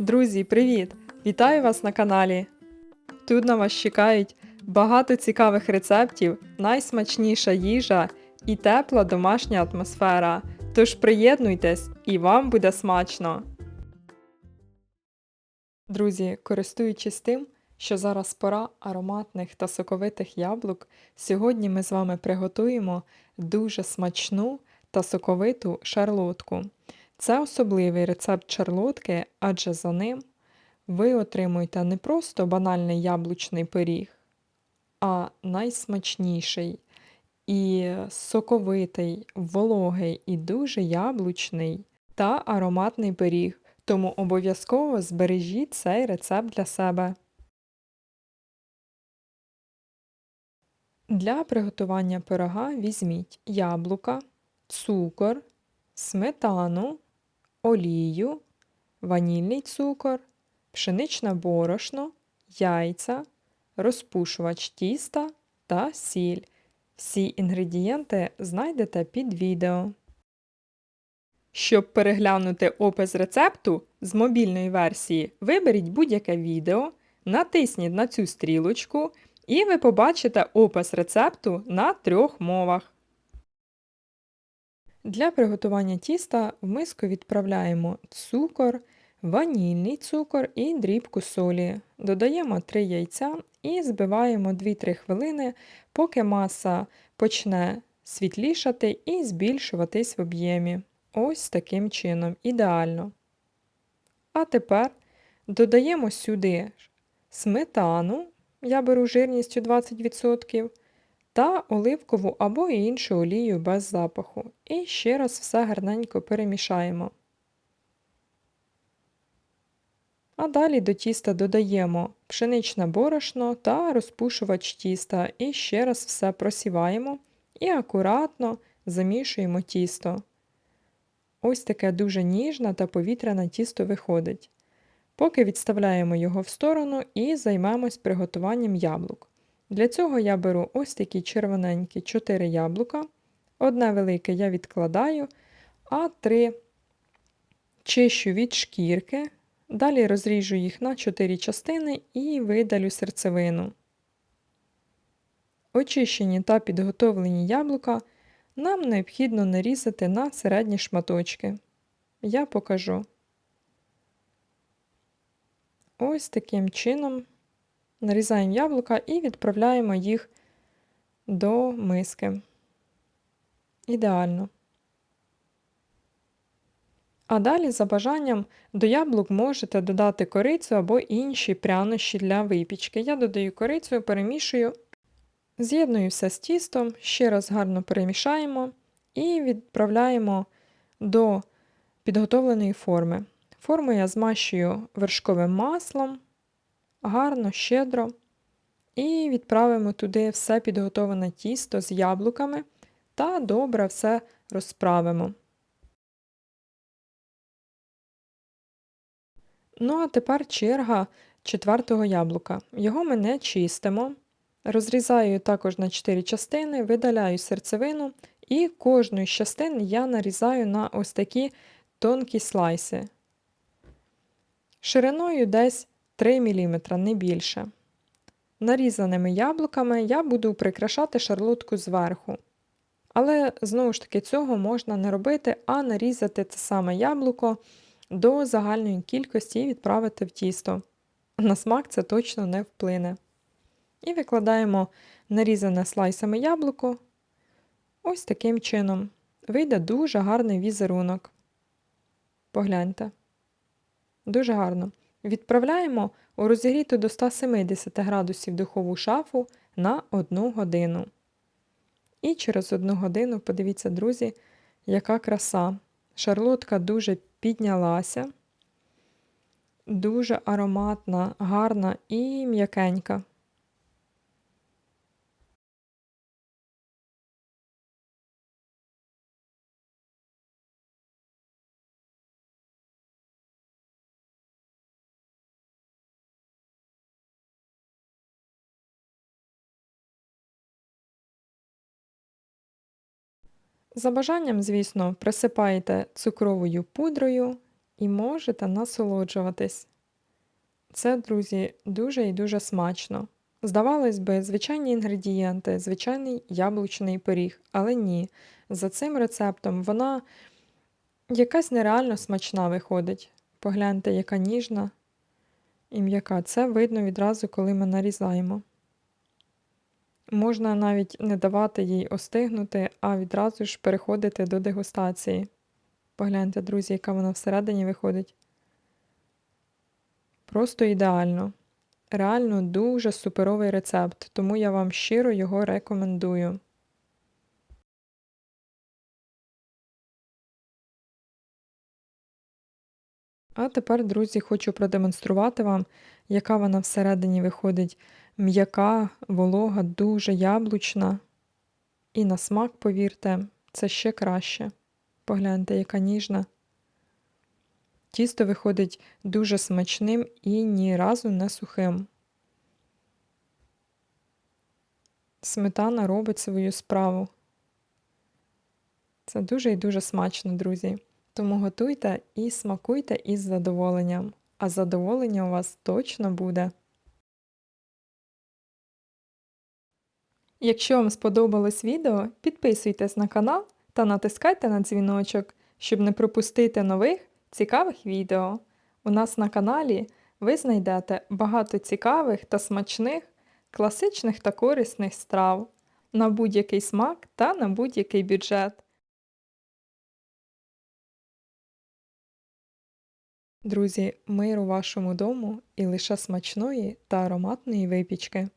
Друзі, привіт! Вітаю вас на каналі. Тут на вас чекають багато цікавих рецептів, найсмачніша їжа і тепла домашня атмосфера. Тож приєднуйтесь і вам буде смачно. Друзі, користуючись тим, що зараз пора ароматних та соковитих яблук, сьогодні ми з вами приготуємо дуже смачну та соковиту шарлотку. Це особливий рецепт шарлотки, адже за ним ви отримуєте не просто банальний яблучний пиріг, а найсмачніший і соковитий, вологий і дуже яблучний та ароматний пиріг. Тому обов'язково збережіть цей рецепт для себе. Для приготування пирога візьміть яблука, цукор, сметану, олію, ванільний цукор, пшеничне борошно, яйця, розпушувач тіста та сіль. Всі інгредієнти знайдете під відео. Щоб переглянути опис рецепту з мобільної версії, виберіть будь-яке відео, натисніть на цю стрілочку і ви побачите опис рецепту на трьох мовах. Для приготування тіста в миску відправляємо цукор, ванільний цукор і дрібку солі. Додаємо 3 яйця і збиваємо 2-3 хвилини, поки маса почне світлішати і збільшуватись в об'ємі. Ось таким чином, ідеально. А тепер додаємо сюди сметану, я беру жирністю 20%, та оливкову або іншу олію без запаху. І ще раз все гарненько перемішаємо. А далі до тіста додаємо пшеничне борошно та розпушувач тіста і ще раз все просіваємо і акуратно замішуємо тісто. Ось таке дуже ніжне та повітряне тісто виходить. Поки відставляємо його в сторону і займемось приготуванням яблук. Для цього я беру ось такі червоненькі 4 яблука. Одне велике я відкладаю, а три чищу від шкірки. Далі розріжу їх на 4 частини і видалю серцевину. Очищені та підготовлені яблука нам необхідно нарізати на середні шматочки. Я покажу. Ось таким чином нарізаємо яблука і відправляємо їх до миски. Ідеально. А далі, за бажанням, до яблук можете додати корицю або інші прянощі для випічки. Я додаю корицю, перемішую, з'єдную все з тістом, ще раз гарно перемішаємо і відправляємо до підготовленої форми. Форму я змащую вершковим маслом, гарно, щедро. І відправимо туди все підготовлене тісто з яблуками та добре все розправимо. Ну, а тепер черга четвертого яблука. Його ми не чистимо. Розрізаю також на 4 частини, видаляю серцевину, і кожну з частин я нарізаю на ось такі тонкі слайси. Шириною десь 3 мм, не більше. Нарізаними яблуками я буду прикрашати шарлотку зверху. Але, знову ж таки, цього можна не робити, а нарізати це саме яблуко до загальної кількості і відправити в тісто. На смак це точно не вплине. І викладаємо нарізане слайсами яблуко. Ось таким чином. Вийде дуже гарний візерунок. Погляньте. Дуже гарно. Відправляємо у розігріту до 170 градусів духову шафу на 1 годину. І через 1 годину, подивіться, друзі, яка краса. Шарлотка дуже піднялася, дуже ароматна, гарна і м'якенька. За бажанням, звісно, присипаєте цукровою пудрою і можете насолоджуватись. Це, друзі, дуже і дуже смачно. Здавалось би, звичайні інгредієнти, звичайний яблучний пиріг, але ні. За цим рецептом вона якась нереально смачна виходить. Погляньте, яка ніжна і м'яка. Це видно відразу, коли ми нарізаємо. Можна навіть не давати їй остигнути, а відразу ж переходити до дегустації. Погляньте, друзі, яка вона всередині виходить. Просто ідеально. Реально дуже суперовий рецепт, тому я вам щиро його рекомендую. А тепер, друзі, хочу продемонструвати вам, яка вона всередині виходить м'яка, волога, дуже яблучна. І на смак, повірте, це ще краще. Погляньте, яка ніжна. Тісто виходить дуже смачним і ні разу не сухим. Сметана робить свою справу. Це дуже і дуже смачно, друзі. Тому готуйте і смакуйте із задоволенням. А задоволення у вас точно буде. Якщо вам сподобалось відео, підписуйтесь на канал та натискайте на дзвіночок, щоб не пропустити нових цікавих відео. У нас на каналі ви знайдете багато цікавих та смачних, класичних та корисних страв на будь-який смак та на будь-який бюджет. Друзі, миру вашому дому і лише смачної та ароматної випічки.